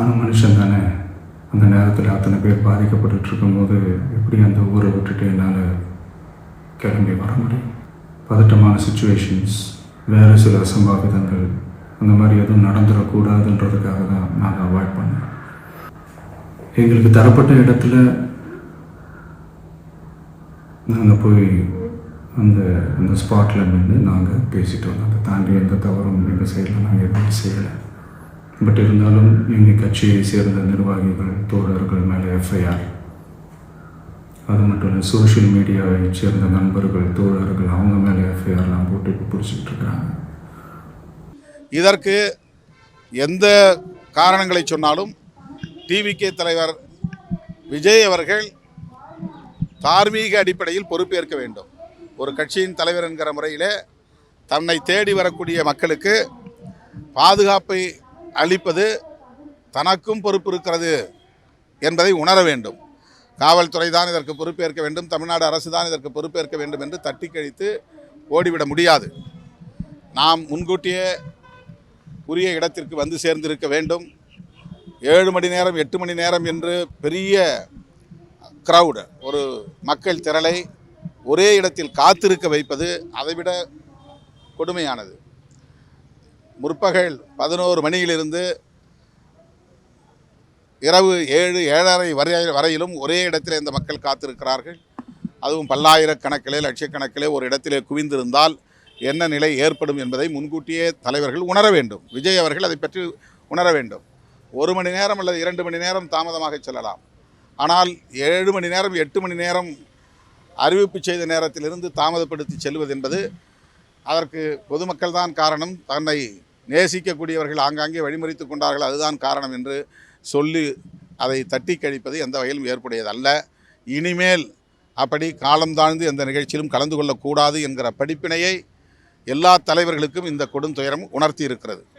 நானும் மனுஷன் தானே. அந்த நேரத்தில் அத்தனை பேர் பாதிக்கப்பட்டு இருக்கும்போது எப்படி அந்த ஊரை விட்டுட்டு என்னால் கிளம்பி வர முடியும்? பதட்டமான சுச்சுவேஷன்ஸ் வேறு சில அசம்பாவிதங்கள் அந்த மாதிரி எதுவும் நடந்துடக்கூடாதுன்றதுக்காக தான் நாங்கள் அவாய்ட் பண்ணோம் எங்களுக்கு தரப்பட்ட இடத்துல நாங்கள் போய் அந்த அந்த ஸ்பாட்டில் நின்று நாங்கள் பேசிட்டு வந்தோம் அதை தாண்டி எந்த தவறும் எங்கள் சைடில் நாங்கள் எதுவும் செய்யலை. பட் இருந்தாலும் எங்கள் கட்சியை சேர்ந்த நிர்வாகிகள் தோழர்கள் மேலே எஃப்ஐஆர். அது மட்டும் இல்லை சோஷியல் மீடியாவை சேர்ந்த நண்பர்கள் தோழர்கள் அவங்க மேலே எஃப்ஐஆர்லாம் போட்டு இப்போ பிடிச்சிட்டு இருக்கிறாங்க இதற்கு எந்த காரணங்களை சொன்னாலும் டிவிகே தலைவர் விஜய் அவர்கள் தார்மீக அடிப்படையில் பொறுப்பேற்க வேண்டும். ஒரு கட்சியின் தலைவர் என்கிற முறையிலே தன்னை தேடி வரக்கூடிய மக்களுக்கு பாதுகாப்பை அளிப்பது தனக்கும் பொறுப்பு இருக்கிறது என்பதை உணர வேண்டும். காவல்துறை தான் இதற்கு பொறுப்பேற்க வேண்டும். தமிழ்நாடு அரசு தான் இதற்கு பொறுப்பேற்க வேண்டும் என்று தட்டி கழித்து ஓடிவிட முடியாது. நாம் முன்கூட்டியே உரிய இடத்திற்கு வந்து சேர்ந்திருக்க வேண்டும். ஏழு மணி நேரம் எட்டு மணி நேரம் என்று பெரிய க்ரௌடு ஒரு மக்கள் திரளை ஒரே இடத்தில் காத்திருக்க வைப்பது அதைவிட கொடுமையானது. முற்பகல் பதினோரு மணியிலிருந்து இரவு ஏழு ஏழரை வரை வரையிலும் ஒரே இடத்தில் இந்த மக்கள் காத்திருக்கிறார்கள். அதுவும் பல்லாயிரக்கணக்கிலே லட்சக்கணக்கிலே ஒரு இடத்திலே குவிந்திருந்தால் என்ன நிலை ஏற்படும் என்பதை முன்கூட்டியே தலைவர்கள் உணர வேண்டும். விஜய் அவர்கள் அதை பற்றி உணர வேண்டும். ஒரு மணி நேரம் அல்லது இரண்டு மணி நேரம் தாமதமாக செல்லலாம். ஆனால் ஏழு மணி நேரம் எட்டு மணி நேரம் அறிவிப்பு செய்த நேரத்திலிருந்து தாமதப்படுத்தி செல்வது என்பது அதற்கு பொதுமக்கள் தான் காரணம். தன்னை நேசிக்கக்கூடியவர்கள் ஆங்காங்கே வழிமறித்து கொண்டார்கள். அதுதான் காரணம் என்று சொல்லி அதை தட்டி கழிப்பது எந்த வகையிலும் ஏற்புடையதல்ல. இனிமேல் அப்படி காலம் தாழ்ந்து எந்த நிகழ்ச்சியிலும் கலந்து கொள்ளக்கூடாது என்கிற படிப்பினையை எல்லா தலைவர்களுக்கும் இந்த கொடுந்துயரம் உணர்த்தி இருக்கிறது